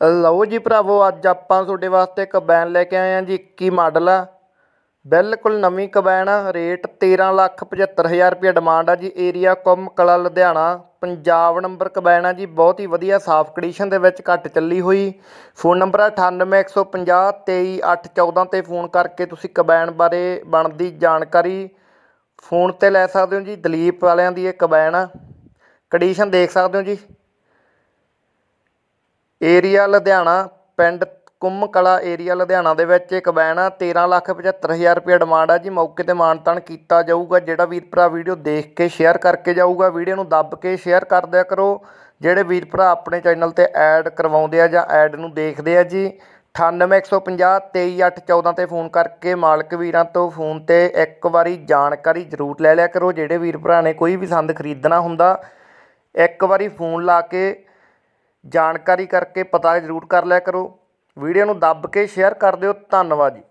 ਲਓ ਜੀ ਭਰਾਵੋ, ਅੱਜ ਆਪਾਂ ਤੁਹਾਡੇ ਵਾਸਤੇ ਕਬੈਨ ਲੈ ਕੇ ਆਏ ਹਾਂ ਜੀ 21 ਮਾਡਲ ਆ। ਬਿਲਕੁਲ ਨਵੀਂ ਕਬੈਨ ਆ, ਰੇਟ 13 ਲੱਖ 75 ਹਜ਼ਾਰ ਰੁਪਏ ਡਿਮਾਂਡ ਆ ਜੀ, ਏਰੀਆ ਕੁੰਮ ਕਲਾ ਲੁਧਿਆਣਾ। ਪੰਜਾਬ ਨੰਬਰ ਕਬੈਨ ਆ ਜੀ, ਬਹੁਤ ਹੀ ਵਧੀਆ, ਸਾਫ਼ ਕੰਡੀਸ਼ਨ ਦੇ ਵਿੱਚ ਘੱਟ ਚੱਲੀ ਹੋਈ। ਫੋਨ ਨੰਬਰ ਆ 9815 23814 ਤੇ ਫੋਨ ਕਰਕੇ ਤੁਸੀਂ ਕਬੈਨ ਬਾਰੇ ਬਣਦੀ ਜਾਣਕਾਰੀ ਫੋਨ ਤੇ ਲੈ ਸਕਦੇ ਹੋ ਜੀ, ਦਲੀਪ ਵਾਲਿਆਂ ਦੀ ਇਹ ਕਬੈਨ ਆ। ਕੰਡੀਸ਼ਨ ਦੇਖ ਸਕਦੇ ਹੋ ਜੀ। ਏਰੀਆ ਲੁਧਿਆਣਾ, ਪਿੰਡ ਕੁੰਮ ਕਲਾ ਏਰੀਆ ਲੁਧਿਆਣਾ ਦੇ ਵਿੱਚ ਇੱਕ ਵੈਨ ਆ 13 ਲੱਖ 75 ਹਜ਼ਾਰ ਰੁਪਏ ਡਿਮਾਂਡ ਆ ਜੀ। ਮੌਕੇ ਤੇ ਮਾਨਤਾਨ ਕੀਤਾ ਜਾਊਗਾ, ਜਿਹੜਾ ਵੀਰ ਭਰਾ ਵੀਡੀਓ ਦੇਖ ਕੇ ਸ਼ੇਅਰ ਕਰਕੇ ਜਾਊਗਾ। ਵੀਡੀਓ ਨੂੰ ਦੱਬ ਕੇ ਸ਼ੇਅਰ ਕਰ ਦਿਆ ਕਰੋ। ਜਿਹੜੇ ਵੀਰ ਭਰਾ ਆਪਣੇ ਚੈਨਲ ਤੇ ਐਡ ਕਰਵਾਉਂਦੇ ਆ ਜਾਂ ਐਡ ਨੂੰ ਦੇਖਦੇ ਆ ਜੀ 9815 23814 ਤੇ ਫੋਨ ਕਰਕੇ ਮਾਲਕ ਵੀਰਾਂ ਤੋਂ ਫੋਨ ਤੇ ਇੱਕ ਵਾਰੀ ਜਾਣਕਾਰੀ ਜ਼ਰੂਰ ਲੈ ਲਿਆ ਕਰੋ। ਜਿਹੜੇ ਵੀਰ ਭਰਾ ਨੇ ਕੋਈ ਵੀ ਸੰਦ ਖਰੀਦਣਾ ਹੁੰਦਾ, ਇੱਕ ਵਾਰੀ ਫੋਨ ਲਾ ਕੇ ਜਾਣਕਾਰੀ ਕਰਕੇ ਪਤਾ ਜ਼ਰੂਰ ਕਰ ਲਿਆ ਕਰੋ। ਵੀਡੀਓ ਨੂੰ ਦੱਬ ਕੇ ਸ਼ੇਅਰ ਕਰ ਦਿਓ। ਧੰਨਵਾਦ ਜੀ।